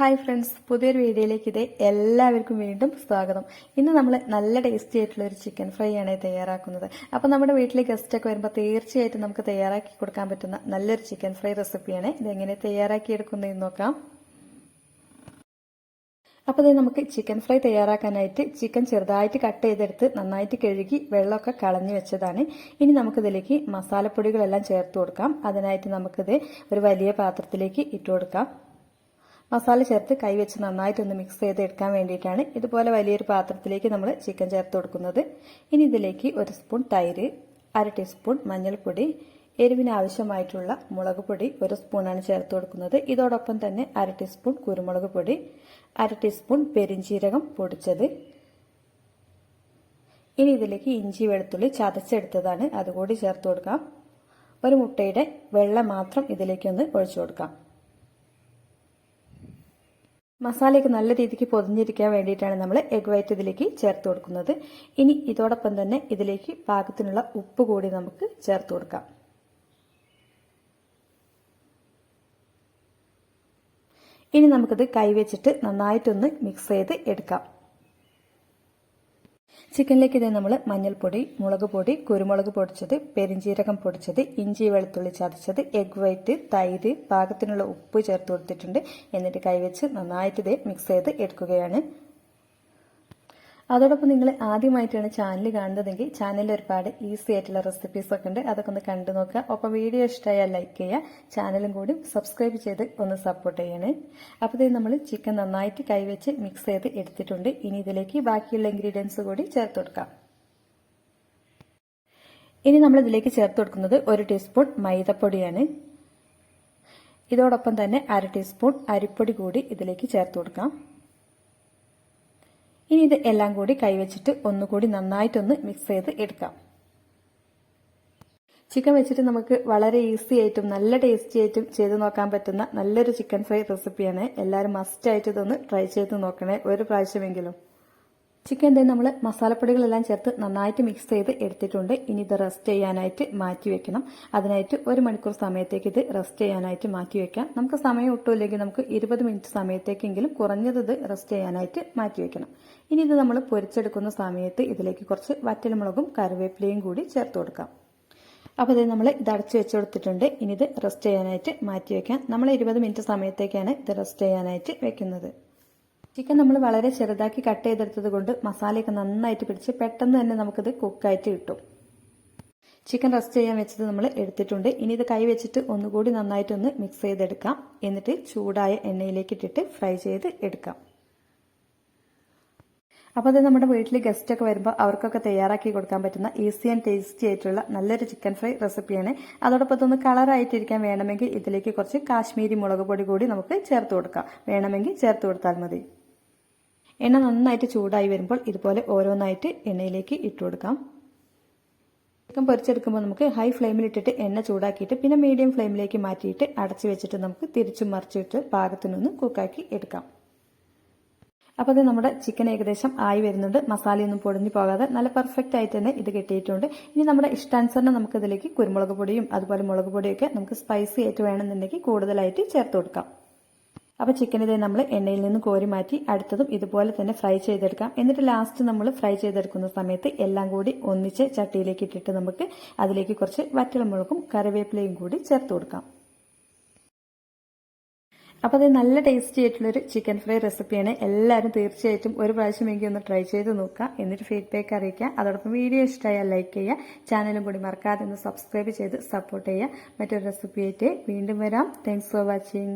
Hi friends പുതിയൊരു വീഡിയോയിലേക്ക് ഇത് എല്ലാവർക്കും വീണ്ടും സ്വാഗതം. ഇന്ന് നമ്മൾ നല്ല ടേസ്റ്റി ആയിട്ടുള്ള ഒരു ചിക്കൻ ഫ്രൈ ആണ് തയ്യാറാക്കുന്നത്. അപ്പോൾ നമ്മുടെ വീട്ടിലെ ഗസ്റ്റൊക്കെ വരുമ്പോൾ തീർച്ചയായിട്ടും നമുക്ക് തയ്യാറാക്കി കൊടുക്കാൻ പറ്റുന്ന നല്ലൊരു ചിക്കൻ ഫ്രൈ റെസിപ്പിയാണ് ഇതെങ്ങനെ തയ്യാറാക്കി എടുക്കുന്നതെന്ന് നോക്കാം. അപ്പോൾ ഇത് നമുക്ക് ചിക്കൻ ഫ്രൈ തയ്യാറാക്കാനായിട്ട് ചിക്കൻ ചെറുതായിട്ട് കട്ട് ചെയ്തെടുത്ത് നന്നായിട്ട് കഴുകി വെള്ളമൊക്കെ കളഞ്ഞു വെച്ചതാണ്. ഇനി നമുക്കിതിലേക്ക് മസാലപ്പൊടികളെല്ലാം ചേർത്ത് കൊടുക്കാം. അതിനായിട്ട് നമുക്കിത് ഒരു വലിയ പാത്രത്തിലേക്ക് ഇട്ട് കൊടുക്കാം. മസാല ചേർത്ത് കൈവച്ച് നന്നായിട്ടൊന്ന് മിക്സ് ചെയ്ത് എടുക്കാൻ വേണ്ടിയിട്ടാണ് ഇതുപോലെ വലിയൊരു പാത്രത്തിലേക്ക് നമ്മൾ ചിക്കൻ ചേർത്ത് കൊടുക്കുന്നത്. ഇനി ഇതിലേക്ക് ഒരു സ്പൂൺ തൈര് അര ടീസ്പൂൺ മഞ്ഞൾപ്പൊടി എരിവിന് ആവശ്യമായിട്ടുള്ള മുളക് പൊടി ഒരു സ്പൂണാണ് ചേർത്ത് കൊടുക്കുന്നത്. ഇതോടൊപ്പം തന്നെ അര ടീസ്പൂൺ കുരുമുളക് പൊടി അര ടീസ്പൂൺ പെരിഞ്ചീരകം പൊടിച്ചത്. ഇനി ഇതിലേക്ക് ഇഞ്ചി വെളുത്തുള്ളി ചതച്ചെടുത്തതാണ്. അതുകൂടി ചേർത്ത് കൊടുക്കാം. ഒരു മുട്ടയുടെ വെള്ളം മാത്രം ഇതിലേക്കൊന്ന് ഒഴിച്ചു കൊടുക്കാം. മസാലയൊക്കെ നല്ല രീതിക്ക് പൊതിഞ്ഞിരിക്കാൻ വേണ്ടിയിട്ടാണ് നമ്മൾ എഗ് വൈറ്റ് ഇതിലേക്ക് ചേർത്ത് കൊടുക്കുന്നത്. ഇനി ഇതോടൊപ്പം തന്നെ ഇതിലേക്ക് പാകത്തിനുള്ള ഉപ്പ് കൂടി നമുക്ക് ചേർത്ത് കൊടുക്കാം. ഇനി നമുക്കിത് കൈവച്ചിട്ട് നന്നായിട്ടൊന്ന് മിക്സ് ചെയ്ത് എടുക്കാം. ചിക്കനിലേക്ക് ഇത് നമ്മൾ മഞ്ഞൾപ്പൊടി മുളക് പൊടി കുരുമുളക് പൊടിച്ചത് പെരിഞ്ചീരകം പൊടിച്ചത് ഇഞ്ചി വെളുത്തുള്ളി ചതച്ചത് എഗ് വൈറ്റ് തൈര് പാകത്തിനുള്ള ഉപ്പ് ചേർത്ത് കൊടുത്തിട്ടുണ്ട്. എന്നിട്ട് കൈവച്ച് നന്നായിട്ട് ഇത് മിക്സ് ചെയ്ത് എടുക്കുകയാണ്. അതോടൊപ്പം നിങ്ങൾ ആദ്യമായിട്ടാണ് ചാനൽ കാണുന്നതെങ്കിൽ ചാനലിൽ ഒരുപാട് ഈസി ആയിട്ടുള്ള റെസിപ്പീസ് ഒക്കെ ഉണ്ട്. അതൊക്കെ ഒന്ന് കണ്ടു നോക്കുക. ഒപ്പം വീഡിയോ ഇഷ്ടമായാൽ ലൈക്ക് ചെയ്യുക. ചാനലും കൂടി സബ്സ്ക്രൈബ് ചെയ്ത് ഒന്ന് സപ്പോർട്ട് ചെയ്യണേ. അപ്പോൾ ഇത് നമ്മൾ ചിക്കൻ നന്നായിട്ട് കൈവച്ച് മിക്സ് ചെയ്ത് എടുത്തിട്ടുണ്ട്. ഇനി ഇതിലേക്ക് ബാക്കിയുള്ള ഇൻഗ്രീഡിയൻസ് കൂടി ചേർത്ത് കൊടുക്കാം. ഇനി നമ്മൾ ഇതിലേക്ക് ചേർത്ത് കൊടുക്കുന്നത് ഒരു ടീസ്പൂൺ മൈദപ്പൊടിയാണ്. ഇതോടൊപ്പം തന്നെ അര ടീസ്പൂൺ അരിപ്പൊടി കൂടി ഇതിലേക്ക് ചേർത്ത് കൊടുക്കാം. ഇനി ഇത് എല്ലാം കൂടി കൈവച്ചിട്ട് ഒന്നുകൂടി നന്നായിട്ടൊന്ന് മിക്സ് ചെയ്ത് എടുക്കാം. ചിക്കൻ വെച്ചിട്ട് നമുക്ക് വളരെ ഈസി ആയിട്ടും നല്ല ടേസ്റ്റി ആയിട്ടും ചെയ്ത് നോക്കാൻ പറ്റുന്ന നല്ലൊരു ചിക്കൻ ഫ്രൈ റെസിപ്പിയാണ് എല്ലാവരും മസ്റ്റ് ആയിട്ട് ഇതൊന്ന് ട്രൈ ചെയ്ത് നോക്കണേ. ഒരു പ്രാവശ്യമെങ്കിലും. ചിക്കൻ തന്നെ നമ്മൾ മസാലപ്പൊടികളെല്ലാം ചേർത്ത് നന്നായിട്ട് മിക്സ് ചെയ്ത് എടുത്തിട്ടുണ്ട്. ഇനി ഇത് റെസ്റ്റ് ചെയ്യാനായിട്ട് മാറ്റി വെക്കണം. അതിനായിട്ട് ഒരു മണിക്കൂർ സമയത്തേക്ക് ഇത് റെസ്റ്റ് ചെയ്യാനായിട്ട് മാറ്റി വെക്കാം. നമുക്ക് സമയം ഒട്ടുമില്ലെങ്കിൽ നമുക്ക് ഇരുപത് മിനിറ്റ് സമയത്തേക്കെങ്കിലും കുറഞ്ഞത് ഇത് റെസ്റ്റ് ചെയ്യാനായിട്ട് മാറ്റി വെക്കണം. ഇനി ഇത് നമ്മൾ പൊരിച്ചെടുക്കുന്ന സമയത്ത് ഇതിലേക്ക് കുറച്ച് വറ്റൽമുളകും കറിവേപ്പിലയും കൂടി ചേർത്ത് കൊടുക്കാം. അപ്പോൾ ഇത് നമ്മൾ ഇത് അടച്ചു വെച്ച് കൊടുത്തിട്ടുണ്ട്. ഇനി ഇത് റെസ്റ്റ് ചെയ്യാനായിട്ട് മാറ്റി വെക്കാം. നമ്മൾ ഇരുപത് മിനിറ്റ് സമയത്തേക്കാണ് ഇത് റെസ്റ്റ് ചെയ്യാനായിട്ട് വെക്കുന്നത്. ചിക്കൻ നമ്മൾ വളരെ ചെറുതാക്കി കട്ട് ചെയ്തെടുത്തത് കൊണ്ട് മസാലയൊക്കെ നന്നായിട്ട് പിടിച്ച് പെട്ടെന്ന് തന്നെ നമുക്കിത് കുക്കായിട്ട് കിട്ടും. ചിക്കൻ റെസ്റ്റ് ചെയ്യാൻ വെച്ചത് നമ്മൾ എടുത്തിട്ടുണ്ട്. ഇനി ഇത് കൈ വെച്ചിട്ട് ഒന്നുകൂടി നന്നായിട്ട് ഒന്ന് മിക്സ് ചെയ്തെടുക്കാം. എന്നിട്ട് ചൂടായ എണ്ണയിലേക്ക് ഇട്ടിട്ട് ഫ്രൈ ചെയ്ത് എടുക്കാം. അപ്പോൾ അത് നമ്മുടെ വീട്ടിൽ ഗസ്റ്റ് ഒക്കെ വരുമ്പോൾ അവർക്കൊക്കെ തയ്യാറാക്കി കൊടുക്കാൻ പറ്റുന്ന ഈസി ആൻഡ് ടേസ്റ്റി ആയിട്ടുള്ള നല്ലൊരു ചിക്കൻ ഫ്രൈ റെസിപ്പിയാണ് അതോടൊപ്പം ഇതൊന്ന് കളറായിട്ടിരിക്കാൻ വേണമെങ്കിൽ ഇതിലേക്ക് കുറച്ച് കാശ്മീരി മുളക് പൊടി കൂടി നമുക്ക് ചേർത്ത് കൊടുക്കാം. വേണമെങ്കിൽ ചേർത്ത് കൊടുത്താൽ മതി. എണ്ണ നന്നായിട്ട് ചൂടായി വരുമ്പോൾ ഇതുപോലെ ഓരോന്നായിട്ട് എണ്ണയിലേക്ക് ഇട്ട് കൊടുക്കാം. ചിക്കൻ പൊരിച്ചെടുക്കുമ്പോൾ നമുക്ക് ഹൈ ഫ്ലെയിമിൽ ഇട്ടിട്ട് എണ്ണ ചൂടാക്കിയിട്ട് പിന്നെ മീഡിയം ഫ്ലെയിമിലേക്ക് മാറ്റിയിട്ട് അടച്ചു വെച്ചിട്ട് നമുക്ക് തിരിച്ചും മറിച്ചിട്ട് പാകത്തിനൊന്ന് കുക്കാക്കി എടുക്കാം. അപ്പോൾ അത് നമ്മുടെ ചിക്കൻ ഏകദേശം ആയി വരുന്നുണ്ട്. മസാലയൊന്നും പൊടിഞ്ഞു പോകാതെ നല്ല പെർഫെക്റ്റ് ആയിട്ട് തന്നെ ഇത് കിട്ടിയിട്ടുണ്ട്. ഇനി നമ്മുടെ ഇഷ്ടാനുസരണം നമുക്ക് ഇതിലേക്ക് കുരുമുളക് പൊടിയും അതുപോലെ മുളക് പൊടിയൊക്കെ നമുക്ക് സ്പൈസി ആയിട്ട് വേണമെന്നുണ്ടെങ്കിൽ കൂടുതലായിട്ട് ചേർത്ത് കൊടുക്കാം. അപ്പോൾ ചിക്കൻ ഇതേ നമ്മൾ എണ്ണയിൽ നിന്ന് കോരി മാറ്റി അടുത്തതും ഇതുപോലെ തന്നെ ഫ്രൈ ചെയ്തെടുക്കാം. എന്നിട്ട് ലാസ്റ്റ് നമ്മൾ ഫ്രൈ ചെയ്തെടുക്കുന്ന സമയത്ത് എല്ലാം കൂടി ഒന്നിച്ച് ചട്ടിയിലേക്ക് ഇട്ടിട്ട് നമുക്ക് അതിലേക്ക് കുറച്ച് വറ്റൽമുളകും കറിവേപ്പിലയും കൂടി ചേർത്ത് കൊടുക്കാം. അപ്പോൾ അത് നല്ല ടേസ്റ്റി ആയിട്ടുള്ളൊരു ചിക്കൻ ഫ്രൈ റെസിപ്പിയാണ് എല്ലാവരും തീർച്ചയായിട്ടും ഒരു പ്രാവശ്യം പ്രാവശ്യമെങ്കിൽ ഒന്ന് ട്രൈ ചെയ്ത് നോക്കുക. എന്നിട്ട് ഫീഡ്ബാക്ക് അറിയിക്കുക. അതോടൊപ്പം വീഡിയോ ഇഷ്ടമായാൽ ലൈക്ക് ചെയ്യുക. ചാനലും കൂടി മറക്കാതെ ഒന്ന് സബ്സ്ക്രൈബ് ചെയ്ത് സപ്പോർട്ട് ചെയ്യുക. മറ്റൊരു റെസിപ്പിയായിട്ട് വീണ്ടും വരാം. Thanks for watching